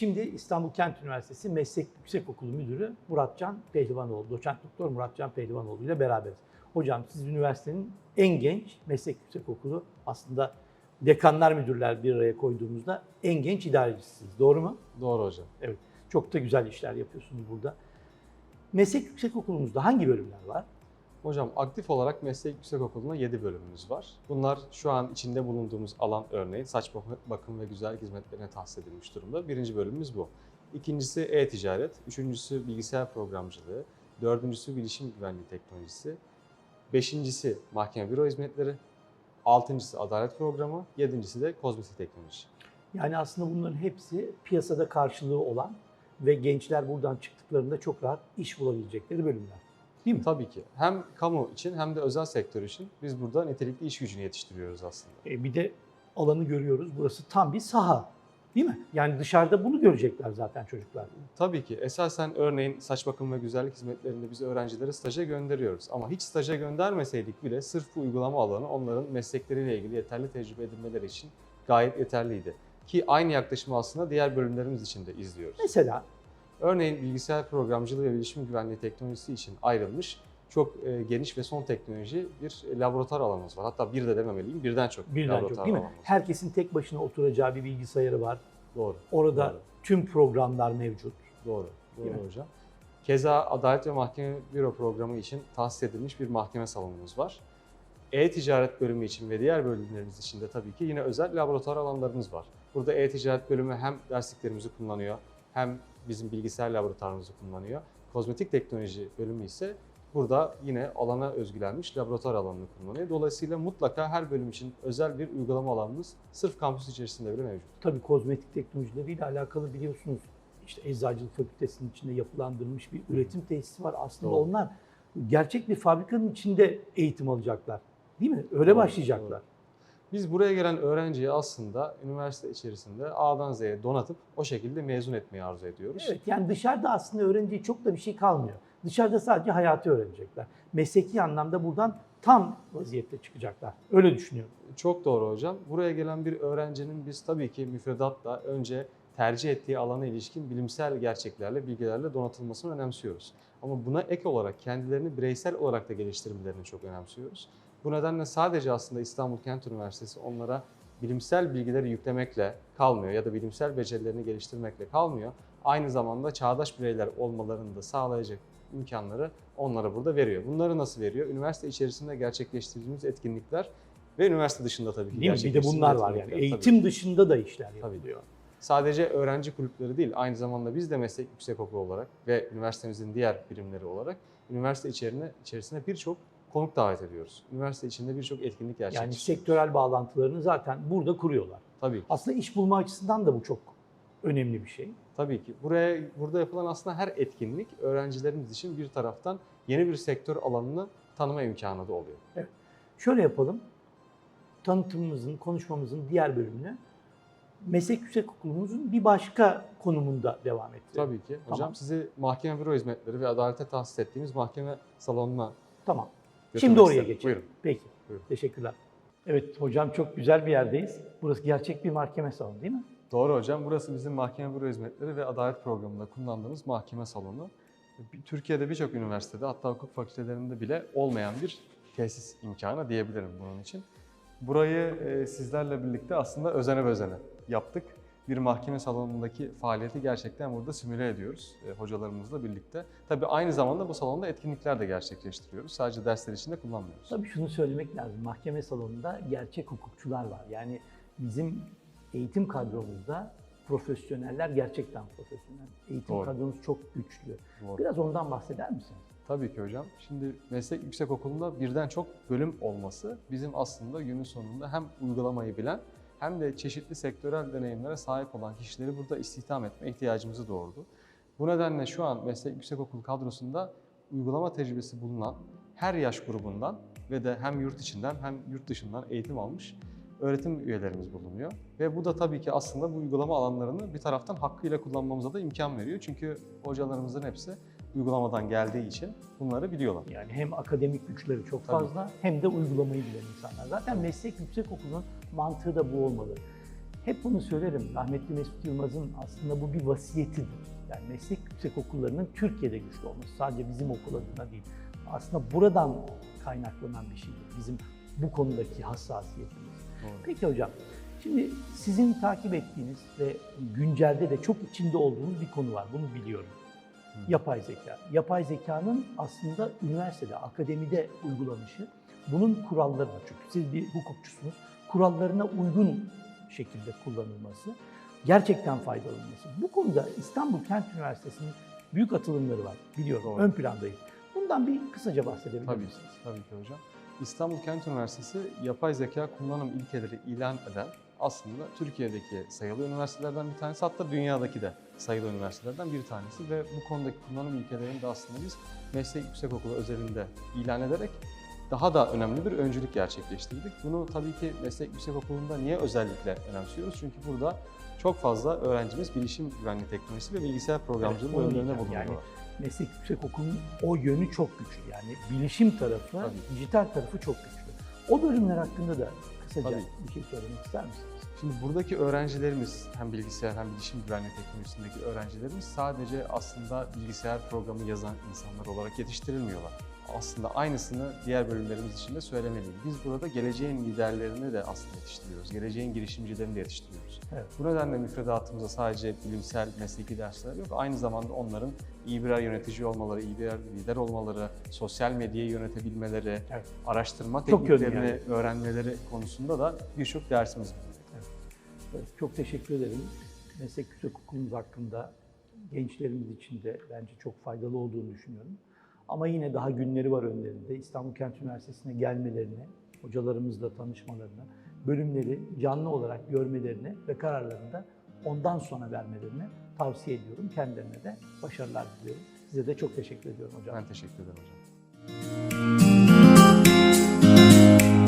Şimdi İstanbul Kent Üniversitesi Meslek Yüksekokulu Müdürü Muratcan Pehlivanoğlu, doçent doktor Muratcan Pehlivanoğlu ile beraberiz. Hocam siz üniversitenin en genç meslek yüksekokulu aslında dekanlar müdürler bir araya koyduğumuzda en genç idarecisiniz. Doğru mu? Doğru hocam. Evet. Çok da güzel işler yapıyorsunuz burada. Meslek yüksekokulumuzda hangi bölümler var? Hocam aktif olarak Meslek Yüksekokulu'nda 7 bölümümüz var. Bunlar şu an içinde bulunduğumuz alan örneğin saç bak- bakım ve güzellik hizmetlerine tahsis edilmiş durumda. Birinci bölümümüz bu. İkincisi e-ticaret, üçüncüsü bilgisayar programcılığı, dördüncüsü bilişim güvenliği teknolojisi, beşincisi mahkeme büro hizmetleri, altıncısı adalet programı, yedincisi de kozmetik teknoloji. Yani aslında bunların hepsi piyasada karşılığı olan ve gençler buradan çıktıklarında çok rahat iş bulabilecekleri bölümler. Değil mi? Tabii ki hem kamu için hem de özel sektör için biz burada nitelikli iş gücünü yetiştiriyoruz aslında. E, bir de alanı görüyoruz. Burası tam bir saha. Değil mi? Yani dışarıda bunu görecekler zaten çocuklar. Tabii ki. Esasen örneğin saç bakım ve güzellik hizmetlerinde biz öğrencileri staja gönderiyoruz. Ama hiç staja göndermeseydik bile sırf bu uygulama alanı onların meslekleriyle ilgili yeterli tecrübe edinmeleri için gayet yeterliydi. Ki aynı yaklaşımı aslında diğer bölümlerimiz için de izliyoruz. Mesela Örneğin bilgisayar programcılığı ve bilişim güvenliği teknolojisi için ayrılmış çok e, geniş ve son teknoloji bir laboratuvar alanımız var. Hatta bir de dememeliyim, birden çok birden laboratuvar çok değil mi? alanımız. Herkesin tek başına oturacağı bir bilgisayarı var. Doğru. Orada Doğru. tüm programlar mevcut. Doğru, doğru Değil mi? hocam. Keza Adalet ve Mahkeme Büro programı için tahsis edilmiş bir mahkeme salonumuz var. E-ticaret bölümü için ve diğer bölümlerimiz için de tabii ki yine özel laboratuvar alanlarımız var. Burada e-ticaret bölümü hem dersliklerimizi kullanıyor, hem bizim bilgisayar laboratuvarımızı kullanıyor. Kozmetik teknoloji bölümü ise burada yine alana özgülenmiş laboratuvar alanını kullanıyor. Dolayısıyla mutlaka her bölüm için özel bir uygulama alanımız sırf kampüs içerisinde bile mevcut. Tabii kozmetik teknolojileriyle alakalı biliyorsunuz işte eczacılık fakültesinin içinde yapılandırılmış bir üretim tesisi var. Aslında Doğru. onlar gerçek bir fabrikanın içinde eğitim alacaklar. Değil mi? Öyle Doğru, başlayacaklar. doğru. Biz buraya gelen öğrenciyi aslında üniversite içerisinde A'dan Z'ye donatıp o şekilde mezun etmeyi arzu ediyoruz. Evet yani dışarıda aslında öğrenciye çok da bir şey kalmıyor. Dışarıda sadece hayatı öğrenecekler. Mesleki anlamda buradan tam vaziyette çıkacaklar. Öyle düşünüyorum. Çok doğru hocam. Buraya gelen bir öğrencinin biz tabii ki müfredatla önce tercih ettiği alana ilişkin bilimsel gerçeklerle, bilgilerle donatılmasını önemsiyoruz. Ama buna ek olarak kendilerini bireysel olarak da geliştirmelerini çok önemsiyoruz. Bu nedenle sadece aslında İstanbul Kent Üniversitesi onlara bilimsel bilgileri yüklemekle kalmıyor ya da bilimsel becerilerini geliştirmekle kalmıyor. Aynı zamanda çağdaş bireyler olmalarını da sağlayacak imkanları onlara burada veriyor. Bunları nasıl veriyor? Üniversite içerisinde gerçekleştirdiğimiz etkinlikler ve üniversite dışında tabii ki Değil mi? Bir de bunlar var yani. etkinlikler. Tabii. Eğitim dışında da işler Tabii. yapılıyor. Sadece öğrenci kulüpleri değil, aynı zamanda biz de meslek yüksekokulu olarak ve üniversitemizin diğer birimleri olarak üniversite içerisine, içerisine birçok konuk davet ediyoruz. Üniversite içinde birçok etkinlik Yani gerçekleştiriyoruz. sektörel bağlantılarını zaten burada kuruyorlar. Tabii ki. Aslında iş bulma açısından da bu çok önemli bir şey. Tabii ki. Buraya burada yapılan aslında her etkinlik öğrencilerimiz için bir taraftan yeni bir sektör alanını tanıma imkanı da oluyor. Şöyle yapalım. Tanıtımımızın, konuşmamızın diğer bölümünü meslek yüksekokulumuzun bir başka konumunda devam ettirelim. Tabii ki. Hocam Tamam. sizi mahkeme büro hizmetleri ve adalete tahsis ettiğimiz mahkeme salonuna Tamam. Şimdi oraya geçelim. Buyurun. Peki. Buyurun. Teşekkürler. Evet hocam çok güzel bir yerdeyiz. Burası gerçek bir mahkeme salonu değil mi? Doğru hocam. Burası bizim mahkeme büro hizmetleri ve adalet programında kullandığımız mahkeme salonu. Türkiye'de birçok üniversitede hatta hukuk fakültelerinde bile olmayan bir tesis imkanı diyebilirim bunun için. Burayı e, sizlerle birlikte aslında özene bezene yaptık. Bir mahkeme salonundaki faaliyeti gerçekten burada simüle ediyoruz e, hocalarımızla birlikte. Tabii aynı zamanda bu salonda etkinlikler de gerçekleştiriyoruz. Sadece dersler için de kullanmıyoruz. Tabii şunu söylemek lazım. Mahkeme salonunda gerçek hukukçular var. Yani bizim eğitim kadromuzda profesyoneller gerçekten profesyonel. Eğitim Doğru. kadromuz çok güçlü. Doğru. Biraz ondan bahseder misiniz? Tabii ki hocam. Şimdi meslek yüksekokulu'nda birden çok bölüm olması bizim aslında günün sonunda hem uygulamayı bilen hem de çeşitli sektörel deneyimlere sahip olan kişileri burada istihdam etme ihtiyacımızı doğurdu. Bu nedenle şu an meslek yüksekokulu kadrosunda uygulama tecrübesi bulunan her yaş grubundan ve de hem yurt içinden hem yurt dışından eğitim almış öğretim üyelerimiz bulunuyor. Ve bu da tabii ki aslında bu uygulama alanlarını bir taraftan hakkıyla kullanmamıza da imkan veriyor. Çünkü hocalarımızın hepsi uygulamadan geldiği için bunları biliyorlar. Yani hem akademik güçleri çok Tabii. fazla hem de uygulamayı bilen insanlar. Zaten meslek yüksekokulunun mantığı da bu olmalı. Hep bunu söylerim. Rahmetli Mesut Yılmaz'ın aslında bu bir vasiyetidir. Yani meslek yüksek okullarının Türkiye'de güçlü olması. Sadece bizim okul adına değil. Aslında buradan kaynaklanan bir şeydir. Bizim bu konudaki hassasiyetimiz. Doğru. Peki hocam, şimdi sizin takip ettiğiniz ve güncelde de çok içinde olduğunuz bir konu var. Bunu biliyorum. Yapay zeka. Yapay zekanın aslında üniversitede, akademide uygulanışı, bunun kurallarına çünkü siz bir hukukçusunuz, kurallarına uygun şekilde kullanılması, gerçekten faydalanması. Bu konuda İstanbul Kent Üniversitesi'nin büyük atılımları var biliyorum. Doğru. Ön plandayım. Bundan bir kısaca bahsedebilir Tabii misiniz? tabii ki hocam. İstanbul Kent Üniversitesi yapay zeka kullanım ilkeleri ilan eden aslında Türkiye'deki sayılı üniversitelerden bir tanesi hatta dünyadaki de sayılı üniversitelerden bir tanesi ve bu konudaki kullanım ilkelerini de aslında biz meslek yüksekokulu özelinde ilan ederek daha da önemli bir öncülük gerçekleştirdik. Bunu tabii ki meslek yüksekokulunda niye özellikle önemsiyoruz? Çünkü burada çok fazla öğrencimiz bilişim güvenliği teknolojisi ve bilgisayar programcılığı Evet, bölümlerine bulunuyorlar. Yani meslek yüksekokulunun o yönü çok güçlü. Yani bilişim tarafı, Tabii. dijital tarafı çok güçlü. O bölümler hakkında da kısaca Tabii. bir şey söylemek ister misiniz? Şimdi buradaki öğrencilerimiz hem bilgisayar hem bilişim güvenliği teknolojisindeki öğrencilerimiz sadece aslında bilgisayar programı yazan insanlar olarak yetiştirilmiyorlar. Aslında aynısını diğer bölümlerimiz için de söylemeliyim. Biz burada geleceğin liderlerini de aslında yetiştiriyoruz. Geleceğin girişimcilerini de yetiştiriyoruz. Evet. Bu nedenle müfredatımızda sadece bilimsel mesleki dersler yok. Aynı zamanda onların iyi birer yönetici olmaları, iyi birer lider olmaları, sosyal medyayı yönetebilmeleri, Evet. araştırma Çok tekniklerini yani. öğrenmeleri konusunda da birçok dersimiz var. Evet, Çok teşekkür ederim. Meslek yüksekokulumuz hakkında gençlerimiz için de bence çok faydalı olduğunu düşünüyorum. Ama yine daha günleri var önlerinde. İstanbul Kent Üniversitesi'ne gelmelerini, hocalarımızla tanışmalarını, bölümleri canlı olarak görmelerini ve kararlarını da ondan sonra vermelerini tavsiye ediyorum. Kendilerine de başarılar diliyorum. Size de çok teşekkür ediyorum hocam. Ben teşekkür ederim hocam.